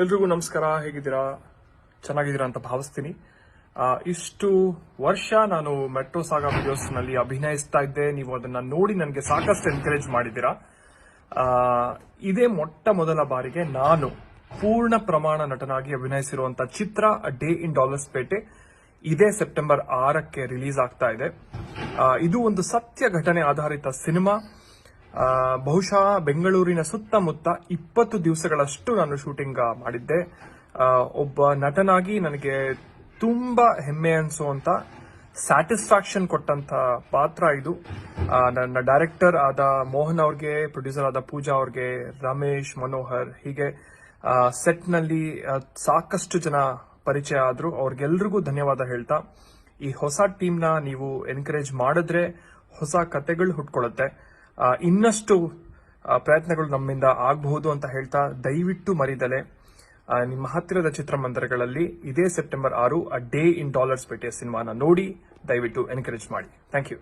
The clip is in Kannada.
ಎಲ್ರಿಗೂ ನಮಸ್ಕಾರ. ಹೇಗಿದ್ದೀರಾ? ಚೆನ್ನಾಗಿದ್ದೀರಾ ಅಂತ ಭಾವಿಸ್ತೀನಿ. ಇಷ್ಟು ವರ್ಷ ನಾನು ಮೆಟ್ರೋ ಸಾಗ ವಿಡಿಯೋಸ್ನಲ್ಲಿ ಅಭಿನಯಿಸ್ತಾ ಇದ್ದೆ. ನೀವು ಅದನ್ನ ನೋಡಿ ನನಗೆ ಸಾಕಷ್ಟು ಎನ್ಕರೇಜ್ ಮಾಡಿದ್ದೀರಾ. ಇದೇ ಮೊಟ್ಟ ಮೊದಲ ಬಾರಿಗೆ ನಾನು ಪೂರ್ಣ ಪ್ರಮಾಣ ನಟನಾಗಿ ಅಭಿನಯಿಸಿರುವಂತಹ ಚಿತ್ರ ಡೇ ಇನ್ ಡಾಲರ್ಸ್ ಪೇಟೆ, ಇದೇ ಸೆಪ್ಟೆಂಬರ್ ಆರಕ್ಕೆ ರಿಲೀಸ್ ಆಗ್ತಾ ಇದೆ. ಇದು ಒಂದು ಸತ್ಯ ಘಟನೆ ಆಧಾರಿತ ಸಿನಿಮಾ. ಬಹುಶಃ ಬೆಂಗಳೂರಿನ ಸುತ್ತಮುತ್ತ ಇಪ್ಪತ್ತು ದಿವಸಗಳಷ್ಟು ನಾನು ಶೂಟಿಂಗ್ ಮಾಡಿದ್ದೆ. ಒಬ್ಬ ನಟನಾಗಿ ನನಗೆ ತುಂಬಾ ಹೆಮ್ಮೆ ಅನ್ಸುವಂತ ಸ್ಯಾಟಿಸ್ಫ್ಯಾಕ್ಷನ್ ಕೊಟ್ಟಂತ ಪಾತ್ರ ಇದು. ನನ್ನ ಡೈರೆಕ್ಟರ್ ಆದ ಮೋಹನ್ ಅವ್ರಿಗೆ, ಪ್ರೊಡ್ಯೂಸರ್ ಆದ ಪೂಜಾ ಅವ್ರಿಗೆ, ರಮೇಶ್, ಮನೋಹರ್, ಹೀಗೆ ಸೆಟ್ನಲ್ಲಿ ಸಾಕಷ್ಟು ಜನ ಪರಿಚಯ ಆದ್ರು. ಅವ್ರಿಗೆಲ್ರಿಗೂ ಧನ್ಯವಾದ ಹೇಳ್ತಾ, ಈ ಹೊಸ ಟೀಮ್ನ ನೀವು ಎನ್ಕರೇಜ್ ಮಾಡಿದ್ರೆ ಹೊಸ ಕತೆಗಳು ಹುಟ್ಕೊಳ್ಳುತ್ತೆ ಇನ್ನಷ್ಟು ಪ್ರಯತ್ನಗಳು ನಮ್ಮಿಂದ ಆಗಬಹುದು ಅಂತ ಹೇಳ್ತಾ ದಯವಿಟ್ಟು ಮರಿದಲೆ. ನಿಮ್ಮ ಹತ್ತಿರದ ಚಿತ್ರಮಂದಿರಗಳಲ್ಲಿ ಇದೇ ಸೆಪ್ಟೆಂಬರ್ ಆರು ಡೇ ಇನ್ ಡಾಲರ್ಸ್ ಪೇಟೆಯ ಸಿನಿಮಾನ ನೋಡಿ ದಯವಿಟ್ಟು ಎನ್ಕರೇಜ್ ಮಾಡಿ. Thank you